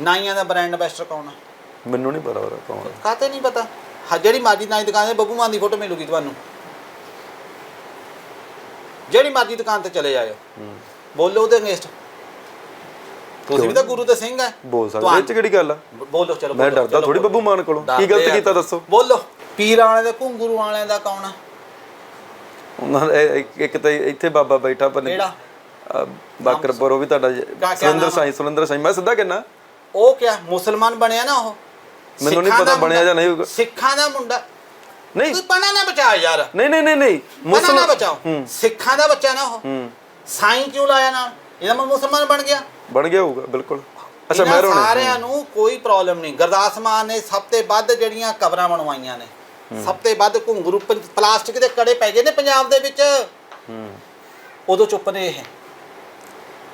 ਨਾਈਆਂ ਦਾ brand ambassador ਕੌਣ ਆ? ਮੈਨੂੰ ਨਹੀਂ ਪਤਾ ਉਹਦਾ ਕੌਣ ਆ। ਕਾਤੇ ਨਹੀਂ ਪਤਾ? ਹਾਂ ਜਿਹੜੀ ਮਰਜ਼ੀ ਨਾਈ ਦੁਕਾਨ ਤੇ ਬੱਬੂ ਮਾਨ ਦੀ ਫੋਟੋ ਮਿਲੂਗੀ ਤੁਹਾਨੂੰ। ਜਿਹੜੀ ਮਰਜ਼ੀ ਦੁਕਾਨ ਤੇ ਚਲੇ ਜਾਇਓ। ਹੂੰ। ਬੋਲੋ ਉਹਦੇ ਅਗੇਂਸਟ ਤੁਸੀਂ ਵੀ ਤਾਂ ਗੁਰੂ ਦੇ ਸਿੰਘ ਹੈ ਬੋਲ ਸਕਦੇ। ਇਹ ਚ ਕਿਹੜੀ ਗੱਲ ਆ? ਬੋਲੋ ਚਲੋ ਮੈਂ ਬੋਲੋ, ਡਰਦਾ ਚਲੋ ਥੋੜੀ। ਬੱਬੂ ਮਾਨ ਕੋਲੋਂ। ਕੀ ਡਰਦੇ ਗਲਤ ਆ। ਕੀਤਾ ਦੱਸੋ। ਬੋਲੋ ਪੀਰਾਂ ਵਾਲੇ ਦਾ ਘੁੰਗਰੂ ਵਾਲਿਆਂ ਦਾ ਕੌਣ ਆ? ਉਹਨਾਂ ਦਾ ਇਹ- ਇੱਕ- ਇੱਕ ਤਾਂ ਇੱਥੇ ਬਾਬਾ ਬੈਠਾ ਪਰ ਕਿਹੜਾ? ਬਾਕਰਪੁਰ ਉਹ ਵੀ ਤੁਹਾਡਾ ਜ- ਕਿਆ ਸੁਰਿੰਦਰ ਨਾਮ ਆ? ਸਾਈਂ ਸੁਰਿੰਦਰ ਸਾਈਂ। ਮੈਂ ਸਿੱਧਾ ਕਹਿਣਾ ਉਹ ਕਿਆ ਮੁਸਲਮਾਨ ਬਣਿਆ ਨਾ ਉਹ? ਮੈਨੂੰ ਨਹੀਂ ਸਿੱਖਾਂ ਪਤਾ ਦਾ ਬਣਿਆ ਜਾਂ ਨਹੀਂ। ਹੋਊਗਾ। ਸਿੱਖਾਂ ਦਾ ਮੁੰਡਾ। ਨਹੀਂ। ਤੂੰ ਪਨਾ ਨਾ ਬਚਾ ਯਾਰ। ਨਹੀਂ ਨਹੀਂ ਨਹੀਂ ਨਹੀਂ। ਪਨਾ ਨਾ ਬਚਾਓ। ਹੂੰ। ਸਿੱਖਾਂ ਦਾ ਬੱਚਾ ਨਾ ਉਹ। ਹੂੰ। ਸਾਈਂ ਕਿਉਂ ਲਾਇਆ ਨਾਲ? ਇਹਦਾ ਮਤਲਬ ਮੁਸਲਮਾਨ ਬਣ ਗਿਆ। ਬਣ ਗਿਆ ਹੋਊਗਾ ਬਿਲਕੁਲ। ਅੱਛਾ ਇਹਨਾਂ ਰੋਣੇ। ਸਾਰਿਆਂ ਨੂੰ ਕੋਈ ਪ੍ਰੋਬਲਮ ਨਹੀਂ। ਗੁਰਦਾਸ ਮਾਨ ਨੇ ਸਭ ਤੋਂ ਵੱਧ ਜਿਹੜੀਆਂ ਕਬਰਾਂ ਬਣਵਾਈਆਂ ਨੇ। ਸਭ ਤੋਂ ਵੱਧ ਘੁੰਗਰੂ ਪੰ- ਪਲਾਸਟਿਕ ਦੇ ਕੜੇ ਪੈ ਗਏ ਨੇ ਪੰਜਾਬ ਦੇ ਵਿੱਚ। ਹੂੰ। ਉਦੋਂ ਚੁੱਪ ਨੇ ਇਹ।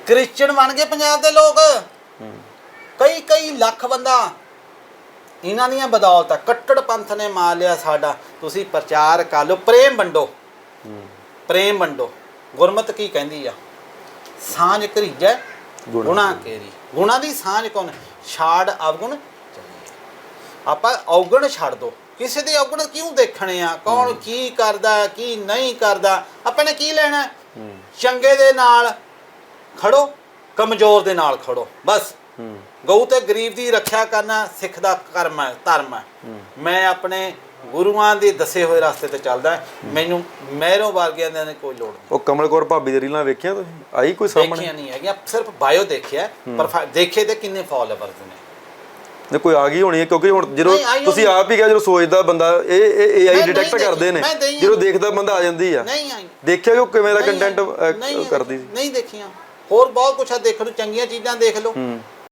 ਕ੍ਰਿਸਚੀਅਨ ਬਣ ਗਏ ਪੰਜਾਬ ਦੇ ਲੋਕ। ਹੂੰ। ਕਈ ਲੱਖ ਬੰਦਾ। ਇਹਨਾਂ ਦੀਆਂ ਬਦੌਲਤ। ਕੱਟੜ ਪੰਥ ਨੇ ਮਾਰ ਲਿਆ ਸਾਡਾ। ਤੁਸੀਂ ਪ੍ਰਚਾਰ ਕਰ ਲਓ ਪ੍ਰੇਮ ਵੰਡੋ। ਪ੍ਰੇਮ ਵੰਡੋ। ਗੁਰਮਤ ਕੀ ਕਹਿੰਦੀ ਆ? ਸਾਂਝ ਕਰੀਜੈ ਗੁਣਾ ਕੇਰੀ। ਗੁਣਾ ਦੀ ਸਾਂਝ ਕੌਣ ਛਾੜ ਅਵਗੁਣ। ਆਪਾਂ ਔਗਣ ਛੱਡ ਦੋ। ਕਿਸੇ ਦੇ ਔਗਣ ਕਿਉਂ ਦੇਖਣੇ ਆ? ਕੌਣ ਕੀ ਕਰਦਾ ਕੀ ਨਹੀਂ ਕਰਦਾ? ਆਪਾਂ ਨੇ ਕੀ ਲੈਣਾ? ਚੰਗੇ ਦੇ ਨਾਲ ਖੜੋ ਕਮਜ਼ੋਰ ਦੇ ਨਾਲ ਖੜੋ। ਬਸ। ਗਊ ਤੇ ਗਰੀਬ ਦੀ ਰੱਖਿਆ ਕਰਨਾ ਸਿੱਖ ਦਾ ਕਰਮ ਹੈ ਧਰਮ ਹੈ। ਮੈਂ ਆਪਣੇ ਗੁਰੂਆਂ ਦੇ ਦੱਸੇ ਹੋਏ ਰਸਤੇ ਤੇ ਚੱਲਦਾ ਮੈਨੂੰ ਮਹਿਰੋਂ ਵਰਗਿਆਂ ਦੇ ਕੋਈ ਲੋੜ ਨਹੀਂ। ਉਹ ਕਮਲ ਕੌਰ ਭਾਬੀ ਦੇ ਰੀਲਾਂ ਵੇਖੀਆਂ ਤੁਸੀਂ? ਆਈ ਕੋਈ ਸਾਹਮਣੇ? ਦੇਖੀਆਂ ਨਹੀਂ ਹੈਗੀਆਂ ਸਿਰਫ ਬਾਇਓ ਦੇਖਿਆ ਪਰ ਦੇਖੇ ਤੇ ਕਿੰਨੇ ਫਾਲੋਅਰਸ ਨੇ। ਨੇ ਕੋਈ ਆ ਗਈ ਹੋਣੀ ਹੈ ਕਿਉਂਕਿ ਹੁਣ ਜਦੋਂ ਤੁਸੀਂ। ਆਪ ਹੀ ਕਿਹਾ ਜਦੋਂ ਸੋਚਦਾ ਬੰਦਾ ਇਹ ਇਹ ਨਹੀਂ ਡਿਟੈਕਟ ਕਰਦੇ ਨੇ ਜਦੋਂ। ਦੇਖਦਾ ਬੰਦਾ ਆ ਜਾਂਦੀ ਆ। ਨਹੀਂ ਆਈ। ਦੇਖਿਆ ਕਿ ਉਹ ਕਿਵੇਂ ਦਾ ਕੰਟੈਂਟ ਕਰਦੀ ਸੀ? ਨਹੀਂ ਦੇਖੀਆਂ। ਹੋਰ ਬਹੁਤ ਕੁਛ ਆ ਦੇਖਣ ਨੂੰ ਚੰਗੀਆਂ ਚੀਜ਼ਾਂ ਦੇਖ ਲਓ।